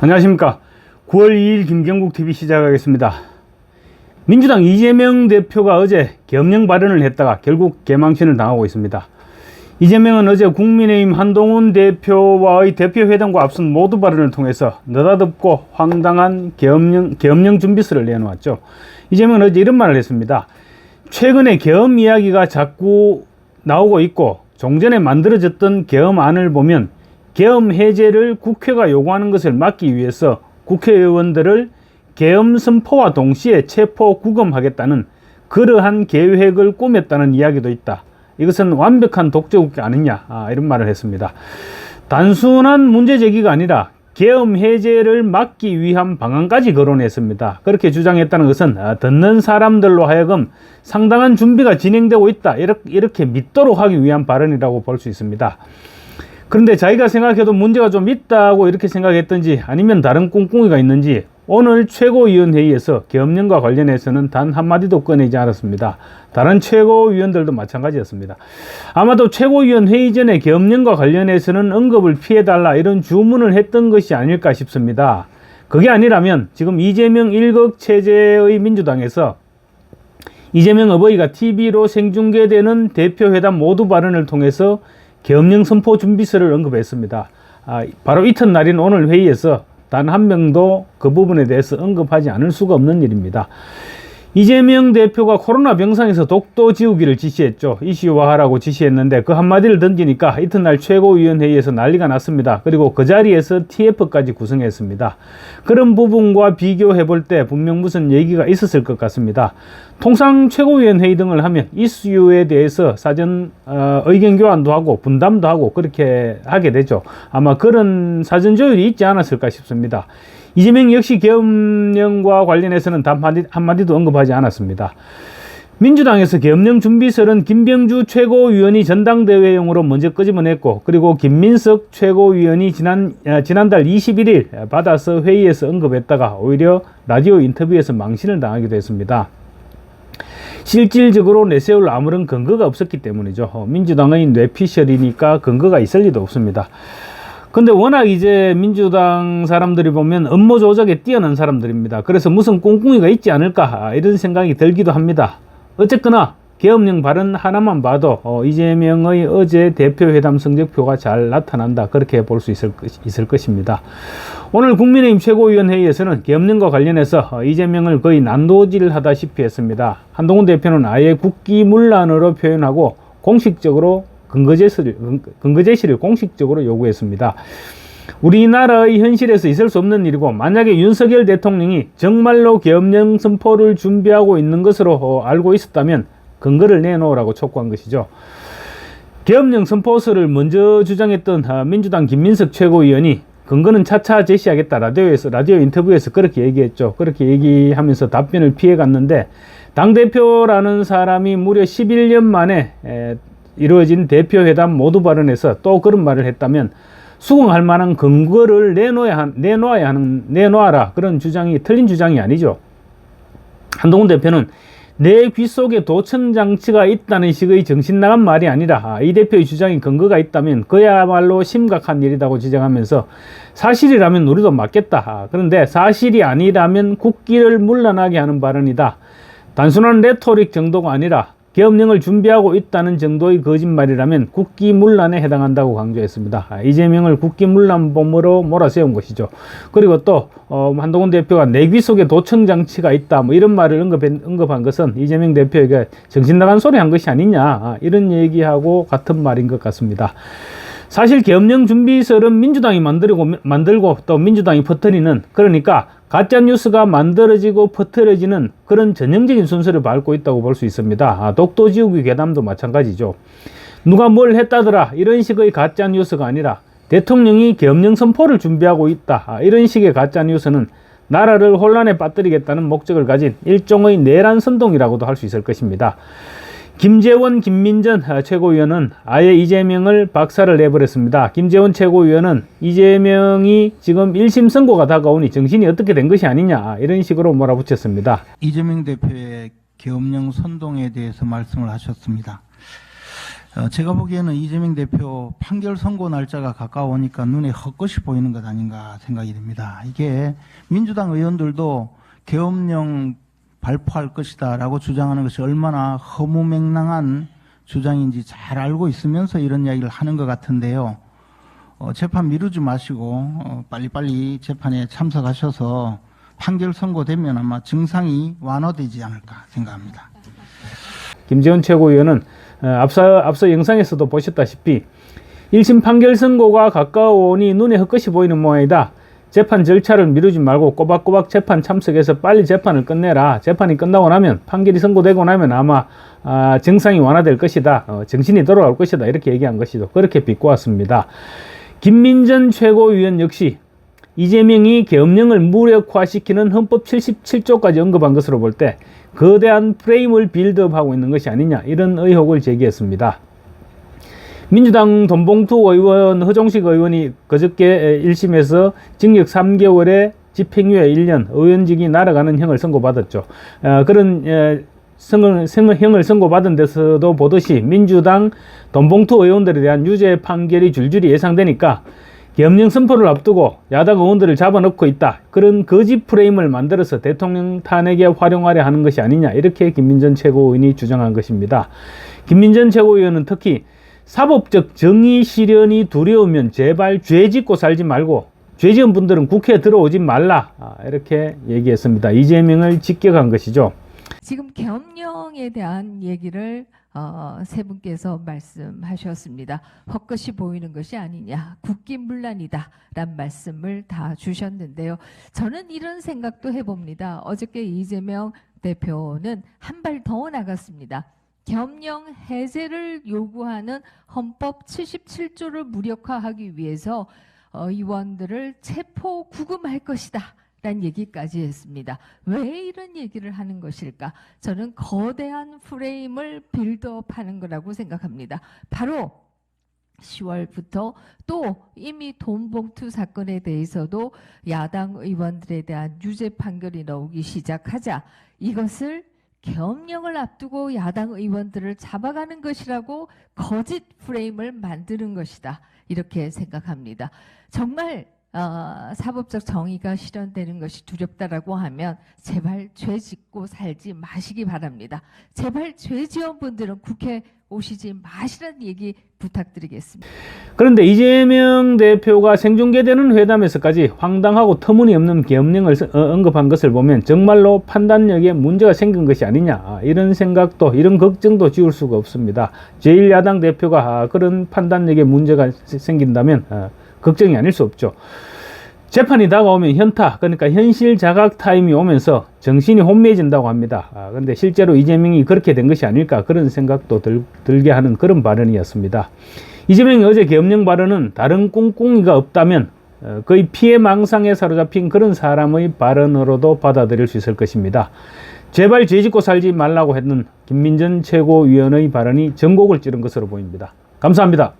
안녕하십니까. 9월 2일 김경국 TV 시작하겠습니다. 민주당 이재명 대표가 어제 겸령 발언을 했다가 결국 개망신을 당하고 있습니다. 이재명은 어제 국민의힘 한동훈 대표와의 대표회담과 앞선 모두 발언을 통해서 느닷없고 황당한 계엄령, 계엄령 준비서를 내놓았죠. 이재명은 어제 이런 말을 했습니다. 최근에 계엄 이야기가 자꾸 나오고 있고 종전에 만들어졌던 계엄안을 보면 계엄 해제를 국회가 요구하는 것을 막기 위해서 국회의원들을 계엄 선포와 동시에 체포 구금하겠다는 그러한 계획을 꾸몄다는 이야기도 있다. 이것은 완벽한 독재국가 아니냐 아, 이런 말을 했습니다. 단순한 문제 제기가 아니라 계엄 해제를 막기 위한 방안까지 거론했습니다. 그렇게 주장했다는 것은 아, 듣는 사람들로 하여금 상당한 준비가 진행되고 있다 이렇게, 이렇게 믿도록 하기 위한 발언이라고 볼 수 있습니다. 그런데 자기가 생각해도 문제가 좀 있다고 이렇게 생각했던지 아니면 다른 꿍꿍이가 있는지 오늘 최고위원회의에서 계엄령과 관련해서는 단 한마디도 꺼내지 않았습니다. 다른 최고위원들도 마찬가지였습니다. 아마도 최고위원 회의 전에 계엄령과 관련해서는 언급을 피해달라 이런 주문을 했던 것이 아닐까 싶습니다. 그게 아니라면 지금 이재명 일극 체제의 민주당에서 이재명 어버이가 TV로 생중계되는 대표회담 모두 발언을 통해서 계엄령 선포 준비서를 언급했습니다. 아, 바로 이튿날인 오늘 회의에서 단 한 명도 그 부분에 대해서 언급하지 않을 수가 없는 일입니다. 이재명 대표가 코로나 병상에서 독도 지우기를 지시했죠. 이슈화하라고 지시했는데 그 한마디를 던지니까 이튿날 최고위원회의에서 난리가 났습니다. 그리고 그 자리에서 TF까지 구성했습니다. 그런 부분과 비교해 볼 때 분명 무슨 얘기가 있었을 것 같습니다. 통상 최고위원회의 등을 하면 이슈에 대해서 사전 어, 의견 교환도 하고 분담도 하고 그렇게 하게 되죠. 아마 그런 사전 조율이 있지 않았을까 싶습니다. 이재명 역시 계엄령과 관련해서는 단 한마디, 한마디도 언급하지 않았습니다. 민주당에서 계엄령 준비설은 김병주 최고위원이 전당대회용으로 먼저 끄집어냈고 그리고 김민석 최고위원이 지난 아, 지난달 21일 받아서 회의에서 언급했다가 오히려 라디오 인터뷰에서 망신을 당하기도 했습니다. 실질적으로 내세울 아무런 근거가 없었기 때문이죠. 어, 민주당의 뇌피셜이니까 근거가 있을 리도 없습니다. 근데 워낙 이제 민주당 사람들이 보면 업무 조작에 뛰어난 사람들입니다. 그래서 무슨 꿍꿍이가 있지 않을까 이런 생각이 들기도 합니다. 어쨌거나 계엄령 발언 하나만 봐도 어, 이재명의 어제 대표회담 성적표가 잘 나타난다 그렇게 볼 수 있을, 있을 것입니다. 오늘 국민의힘 최고위원회의에서는 계엄령과 관련해서 어, 이재명을 거의 난도질하다시피 했습니다. 한동훈 대표는 아예 국기문란으로 표현하고 공식적으로 근거 제시를, 근거 제시를 공식적으로 요구했습니다. 우리나라의 현실에서 있을 수 없는 일이고 만약에 윤석열 대통령이 정말로 계엄령 선포를 준비하고 있는 것으로 어, 알고 있었다면 근거를 내놓으라고 촉구한 것이죠. 계엄령 선포서를 먼저 주장했던 아, 민주당 김민석 최고위원이 근거는 차차 제시하겠다 라디오에서 라디오 인터뷰에서 그렇게 얘기했죠. 그렇게 얘기하면서 답변을 피해 갔는데 당 대표라는 사람이 무려 11년 만에 에, 이루어진 대표회담 모두 발언에서 또 그런 말을 했다면 수긍할 만한 근거를 내놓아야, 한, 내놓아야 하는, 내놓아라. 그런 주장이 틀린 주장이 아니죠. 한동훈 대표는 내 귀 속에 도청 장치가 있다는 식의 정신 나간 말이 아니라 아, 이 대표의 주장이 근거가 있다면 그야말로 심각한 일이라고 지적하면서 사실이라면 우리도 맞겠다. 아, 그런데 사실이 아니라면 국기를 물러나게 하는 발언이다. 단순한 레토릭 정도가 아니라 계엄령을 준비하고 있다는 정도의 거짓말이라면 국기문란에 해당한다고 강조했습니다. 아, 이재명을 국기문란범으로 몰아세운 것이죠. 그리고 또 어, 한동훈 대표가 내귀 속에 도청 장치가 있다 뭐 이런 말을 언급한, 언급한 것은 이재명 대표에게 정신 나간 소리 한 것이 아니냐 아, 이런 얘기하고 같은 말인 것 같습니다. 사실 계엄령 준비설은 민주당이 만들고 만들고 또 민주당이 퍼뜨리는 그러니까 가짜 뉴스가 만들어지고 퍼뜨려지는 그런 전형적인 순서를 밟고 있다고 볼 수 있습니다. 아, 독도 지우기 괴담도 마찬가지죠. 누가 뭘 했다더라 이런 식의 가짜 뉴스가 아니라 대통령이 계엄령 선포를 준비하고 있다 아, 이런 식의 가짜 뉴스는 나라를 혼란에 빠뜨리겠다는 목적을 가진 일종의 내란 선동이라고도 할 수 있을 것입니다. 김재원, 김민전 최고위원은 아예 이재명을 박살을 내버렸습니다. 김재원 최고위원은 이재명이 지금 1심 선고가 다가오니 정신이 어떻게 된 것이 아니냐 이런 식으로 몰아붙였습니다. 이재명 대표의 계엄령 선동에 대해서 말씀을 하셨습니다. 어, 제가 보기에는 이재명 대표 판결 선고 날짜가 가까우니까 눈에 헛것이 보이는 것 아닌가 생각이 듭니다. 이게 민주당 의원들도 계엄령 발표할 것이다 라고 주장하는 것이 얼마나 허무맹랑한 주장인지 잘 알고 있으면서 이런 이야기를 하는 것 같은데요. 어, 재판 미루지 마시고 어, 빨리빨리 재판에 참석하셔서 판결 선고되면 아마 증상이 완화되지 않을까 생각합니다. 김재원 최고위원은 어, 앞서 앞서 영상에서도 보셨다시피 1심 판결 선고가 가까워오니 눈에 헛것이 보이는 모양이다. 재판 절차를 미루지 말고 꼬박꼬박 재판 참석해서 빨리 재판을 끝내라. 재판이 끝나고 나면 판결이 선고되고 나면 아마 아, 정상이 완화될 것이다. 어, 정신이 돌아올 것이다. 이렇게 얘기한 것이죠. 그렇게 비꼬았습니다. 김민전 최고위원 역시 이재명이 계엄령을 무력화시키는 헌법 77조까지 언급한 것으로 볼 때 거대한 프레임을 빌드업하고 있는 것이 아니냐 이런 의혹을 제기했습니다. 민주당 돈봉투 의원 허종식 의원이 그저께 1심에서 징역 3개월에 집행유예 1년 의원직이 날아가는 형을 선고받았죠. 어, 그런 에, 성을, 성- 형을 선고받은 데서도 보듯이 민주당 돈봉투 의원들에 대한 유죄 판결이 줄줄이 예상되니까 계엄령 선포를 앞두고 야당 의원들을 잡아놓고 있다. 그런 거짓 프레임을 만들어서 대통령 탄핵에 활용하려 하는 것이 아니냐. 이렇게 김민전 최고위원이 주장한 것입니다. 김민전 최고위원은 특히 사법적 정의 실현이 두려우면 제발 죄 짓고 살지 말고 죄 지은 분들은 국회에 들어오지 말라. 아, 이렇게 얘기했습니다. 이재명을 직격한 것이죠. 지금 계엄령에 대한 얘기를 어, 세 분께서 말씀하셨습니다. 헛것이 보이는 것이 아니냐, 국기문란이다 란 말씀을 다 주셨는데요. 저는 이런 생각도 해봅니다. 어저께 이재명 대표는 한 발 더 나갔습니다. 계엄령 해제를 요구하는 헌법 77조를 무력화하기 위해서 어, 의원들을 체포 구금할 것이다. 라는 얘기까지 했습니다. 왜 이런 얘기를 하는 것일까? 저는 거대한 프레임을 빌드업하는 거라고 생각합니다. 바로 10월부터 또 이미 돈봉투 사건에 대해서도 야당 의원들에 대한 유죄 판결이 나오기 시작하자 이것을 계엄령을 앞두고 야당 의원들을 잡아가는 것이라고 거짓 프레임을 만드는 것이다. 이렇게 생각합니다. 정말 어, 사법적 정의가 실현되는 것이 두렵다라고 하면 제발 죄 짓고 살지 마시기 바랍니다. 제발 죄 지은 분들은 국회 오시지 마시라는 얘기 부탁드리겠습니다. 그런데 이재명 대표가 생중계되는 회담에서까지 황당하고 터무니없는 서- 어, 언급한 것을 보면 정말로 판단력에 문제가 생긴 것이 아니냐 아, 이런 생각도 이런 걱정도 지울 수가 없습니다. 제1야당 대표가 아, 그런 판단력에 문제가 세- 생긴다면 아, 걱정이 아닐 수 없죠. 재판이 다가오면 현타, 그러니까 현실 자각 타임이 오면서 정신이 혼미해진다고 합니다. 아, 근데 실제로 이재명이 그렇게 된 것이 아닐까 그런 생각도 들, 들게 하는 그런 발언이었습니다. 이재명이 어제 계엄령 발언은 다른 꿍꿍이가 없다면 어, 거의 피해 망상에 사로잡힌 그런 사람의 발언으로도 받아들일 수 있을 것입니다. 제발 죄 짓고 살지 말라고 했던 김민전 최고위원의 발언이 전곡을 찌른 것으로 보입니다. 감사합니다.